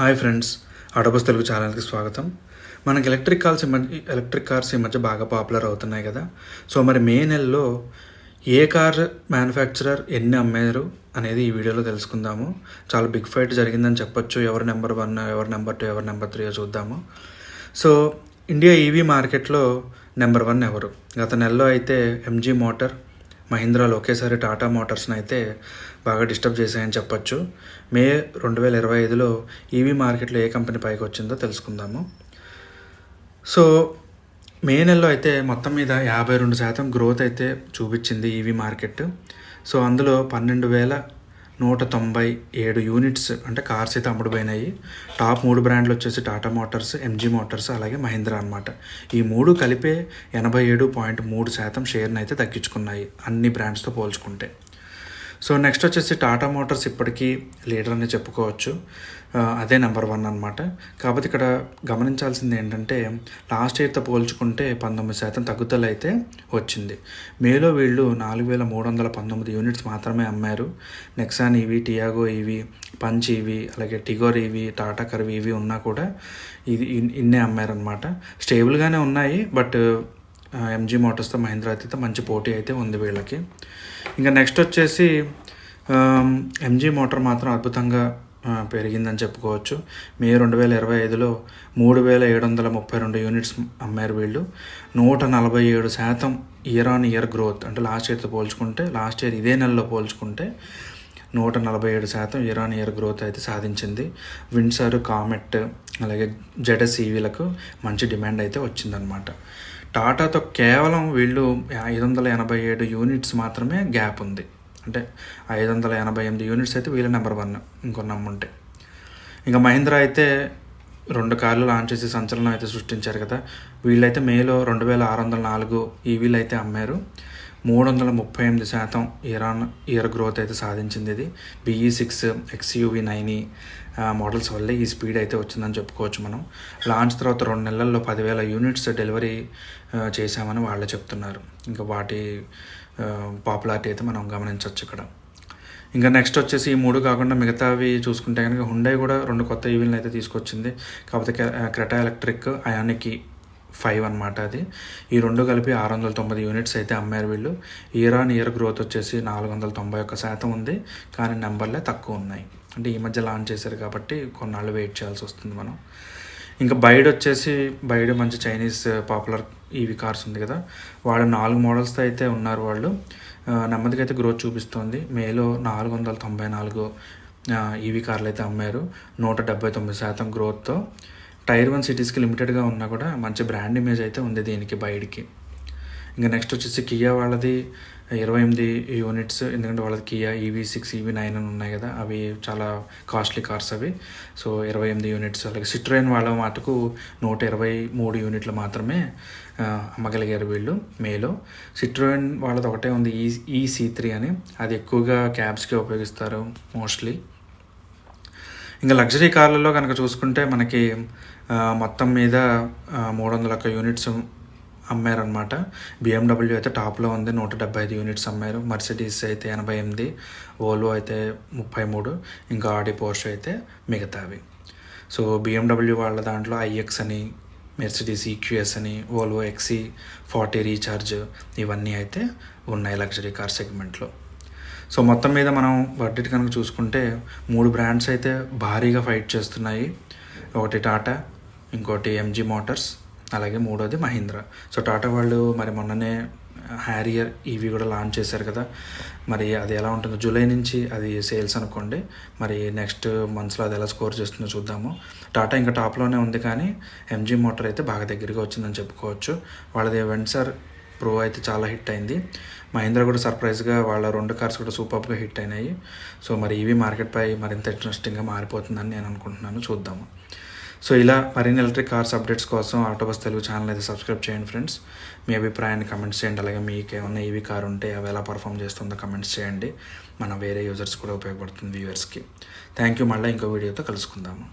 Hi friends అడబస్ Telugu ఛానల్కి స్వాగతం. మనకి ఎలక్ట్రిక్ కార్స్ ఎలక్ట్రిక్ కార్స్ ఈ మధ్య బాగా పాపులర్ అవుతున్నాయి కదా. సో మరి మే నెలలో ఏ కార్ మ్యానుఫ్యాక్చరర్ ఎన్ని అమ్మారు అనేది ఈ వీడియోలో తెలుసుకుందాము. చాలా బిగ్ ఫైట్ జరిగిందని చెప్పొచ్చు. ఎవరు నెంబర్ వన్ ఎవరు నెంబర్ టూ ఎవరు నెంబర్ త్రీ చూద్దాము. సో ఇండియా ఈవీ మార్కెట్లో నెంబర్ వన్ ఎవరు? గత నెలలో అయితే ఎంజీ మోటార్ మహీంద్రాలో ఒకేసారి టాటా మోటార్స్ని అయితే బాగా డిస్టర్బ్ చేశాయని చెప్పొచ్చు. మే రెండు వేల ఇరవై ఐదులో ఈవీ మార్కెట్లో ఏ కంపెనీ పైకి వచ్చిందో తెలుసుకుందాము. సో మే నెలలో అయితే మొత్తం మీద యాభై రెండు శాతం గ్రోత్ అయితే చూపించింది ఈవీ మార్కెట్. సో అందులో పన్నెండు వేల నూట తొంభై ఏడు యూనిట్స్ అంటే కార్స్ అయితే అమ్ముడుపోయినాయి. టాప్ మూడు బ్రాండ్లు వచ్చేసి టాటా మోటార్స్ ఎంజీ మోటార్స్ అలాగే మహీంద్రా అనమాట ఈ మూడు కలిపే ఎనభై ఏడు పాయింట్ మూడు శాతం షేర్ని అయితే తగ్గించుకున్నాయి అన్ని బ్రాండ్స్తో పోల్చుకుంటే. సో నెక్స్ట్ వచ్చేసి టాటా మోటార్స్ ఇప్పటికీ లీడర్ అని చెప్పుకోవచ్చు. అదే నెంబర్ వన్ అనమాట కాకపోతే ఇక్కడ గమనించాల్సింది ఏంటంటే లాస్ట్ ఇయర్తో పోల్చుకుంటే పంతొమ్మిది శాతం తగ్గుదల అయితే వచ్చింది. మేలో వీళ్ళు నాలుగు వేల మూడు వందల పంతొమ్మిది యూనిట్స్ మాత్రమే అమ్మారు. Nexon EV Tiago EV Punch EV అలాగే Tigor EV Tata Curvv EV ఉన్నా కూడా ఇది ఇన్నే అమ్మారనమాట స్టేబుల్గానే ఉన్నాయి బట్ ఎంజీ మోటార్స్తో మహీంద్రా అయితే మంచి పోటీ అయితే ఉంది వీళ్ళకి. ఇంకా నెక్స్ట్ వచ్చేసి ఎంజీ మోటార్ మాత్రం అద్భుతంగా పెరిగిందని చెప్పుకోవచ్చు. మే రెండు వేల ఇరవై ఐదులో మూడు వేల ఏడు వందల ముప్పై రెండు యూనిట్స్ అమ్మారు వీళ్ళు. నూట నలభై ఏడు శాతం ఇయర్ ఆన్ ఇయర్ గ్రోత్ అంటే లాస్ట్ ఇయర్తో పోల్చుకుంటే లాస్ట్ ఇయర్ ఇదే నెలలో పోల్చుకుంటే నూట నలభై ఏడు శాతం ఇయర్ ఆన్ ఇయర్ గ్రోత్ అయితే సాధించింది. విన్సర్ కామెట్ అలాగే జెడస్ ఈవీలకు మంచి డిమాండ్ అయితే వచ్చిందనమాట టాటాతో కేవలం వీళ్ళు ఐదు వందల ఎనభై ఏడు యూనిట్స్ మాత్రమే గ్యాప్ ఉంది. అంటే ఐదు వందల ఎనభై ఎనిమిది యూనిట్స్ అయితే వీళ్ళ నెంబర్ వన్ ఇంకో నమ్ముంటే. ఇంకా మహీంద్రా అయితే రెండు కార్లు లాంచ్ చేసి సంచలనం అయితే సృష్టించారు కదా. వీళ్ళైతే మేలో రెండు వేల ఆరు వందల నాలుగు ఈవీలు అయితే అమ్మారు. మూడు వందల ముప్పై ఎనిమిది శాతం ఇరాన్ ఇయర్ గ్రోత్ అయితే సాధించింది ఇది. BE six XUV nine models వల్లే ఈ స్పీడ్ అయితే వచ్చిందని చెప్పుకోవచ్చు మనం. లాంచ్ తర్వాత రెండు నెలల్లో పదివేల యూనిట్స్ డెలివరీ చేశామని వాళ్ళే చెప్తున్నారు. ఇంకా వాటి పాపులారిటీ అయితే మనం గమనించవచ్చు ఇక్కడ. ఇంకా నెక్స్ట్ వచ్చేసి ఈ మూడు కాకుండా మిగతావి చూసుకుంటే కనుక హుండై కూడా రెండు కొత్త e ఈవీలను అయితే తీసుకొచ్చింది. కాకపోతే క్రెటా ఎలక్ట్రిక్ అయానికి ఫైవ్ అనమాట అది. ఈ రెండు కలిపి ఆరు వందల తొంభై యూనిట్స్ అయితే అమ్మారు వీళ్ళు. ఇయర్ ఆన్ ఇయర్ గ్రోత్ వచ్చేసి నాలుగు వందల తొంభై ఒక్క శాతం ఉంది. కానీ నెంబర్లే తక్కువ ఉన్నాయి. అంటే ఈ మధ్య లాంచ్ చేశారు కాబట్టి కొన్నాళ్ళు వెయిట్ చేయాల్సి వస్తుంది మనం. ఇంకా బైడ్ వచ్చేసి బైడ్ మంచి చైనీస్ పాపులర్ ఈవీ కార్స్ ఉంది కదా. వాళ్ళు నాలుగు మోడల్స్తో అయితే ఉన్నారు వాళ్ళు. నెమ్మదిగా అయితే గ్రోత్ చూపిస్తోంది. మేలో నాలుగు వందల తొంభై నాలుగు ఈవీ కార్లు అయితే అమ్మారు. నూట డెబ్బై తొమ్మిది శాతం గ్రోత్తో. టైర్ వన్ సిటీస్కి లిమిటెడ్గా ఉన్నా కూడా మంచి బ్రాండ్ ఇమేజ్ అయితే ఉంది దీనికి బైడ్కి. ఇంకా నెక్స్ట్ వచ్చేసి కియా వాళ్ళది ఇరవై ఎనిమిది యూనిట్స్ ఎందుకంటే వాళ్ళది Kia EV six EV nine అని ఉన్నాయి కదా అవి చాలా కాస్ట్లీ కార్స్ అవి. సో ఇరవై ఎనిమిది యూనిట్స్ అలాగే సిట్రోయిన్ వాళ్ళ మటుకు నూట ఇరవై మూడు యూనిట్లు మాత్రమే అమ్మగలిగారు వీళ్ళు మేలో. సిట్రోయిన్ వాళ్ళది ఒకటే ఉంది ఈ ఈ సీ త్రీ అని. అది ఎక్కువగా క్యాబ్స్కి ఉపయోగిస్తారు మోస్ట్లీ. ఇంకా లగ్జరీ కార్లలో కనుక చూసుకుంటే మనకి మొత్తం మీద మూడు వందల ఒక్క యూనిట్స్ అమ్మారనమాట బిఎండబ్ల్యూ అయితే టాప్లో ఉంది నూట డెబ్బై ఐదు యూనిట్స్ అమ్మారు. మర్సిడీస్ అయితే ఎనభై ఎనిమిది ఓల్వో అయితే ముప్పై మూడు ఇంకా ఆడి పోర్ష్ అయితే మిగతావి. సో బిఎండబ్ల్యూ వాళ్ళ దాంట్లో ఐఎక్స్ అని మెర్సిడీస్ ఈక్యూఎస్ అని Volvo X C forty recharge ఇవన్నీ అయితే ఉన్నాయి లగ్జరీ కార్ సెగ్మెంట్లో. సో మొత్తం మీద మనం బడ్జెట్ కనుక చూసుకుంటే మూడు బ్రాండ్స్ అయితే భారీగా ఫైట్ చేస్తున్నాయి. ఒకటి టాటా ఇంకోటి ఎంజీ మోటార్స్ అలాగే మూడోది మహీంద్రా. సో టాటా వాళ్ళు మరి మొన్ననే హ్యారియర్ ఈవీ కూడా లాంచ్ చేశారు కదా. మరి అది ఎలా ఉంటుందో జూలై నుంచి అది సేల్స్ అనుకోండి. మరి నెక్స్ట్ మంత్స్లో అది ఎలా స్కోర్ చేస్తుందో చూద్దాము. టాటా ఇంకా టాప్లోనే ఉంది కానీ ఎంజీ మోటార్ అయితే బాగా దగ్గరగా వచ్చిందని చెప్పుకోవచ్చు. వాళ్ళది వెంట్సర్ ప్రో అయితే చాలా హిట్ అయింది. మహీంద్రా కూడా సర్ప్రైజ్గా వాళ్ళ రెండు కార్స్ కూడా సూపర్గా హిట్ అయినాయి. సో మరి ఈవీ మార్కెట్పై మరింత ఇంట్రెస్టింగ్గా మారిపోతుందని నేను అనుకుంటున్నాను. చూద్దాము. సో ఇలా మరిన్ని ఎలక్ట్రిక్ కార్స్ అప్డేట్స్ కోసం ఆటోబస్ తెలుగు ఛానల్ అయితే సబ్స్క్రైబ్ చేయండి ఫ్రెండ్స్ మీ అభిప్రాయాన్ని కమెంట్స్ చేయండి. అలాగే మీకు ఏమన్నా ఈవీ కార్ ఉంటే అవి ఎలా పర్ఫామ్ చేస్తుందో కమెంట్స్ చేయండి. మన వేరే యూజర్స్ కూడా ఉపయోగపడుతుంది వ్యూవర్స్కి థ్యాంక్ యూ మళ్ళీ ఇంకో వీడియోతో కలుసుకుందాము.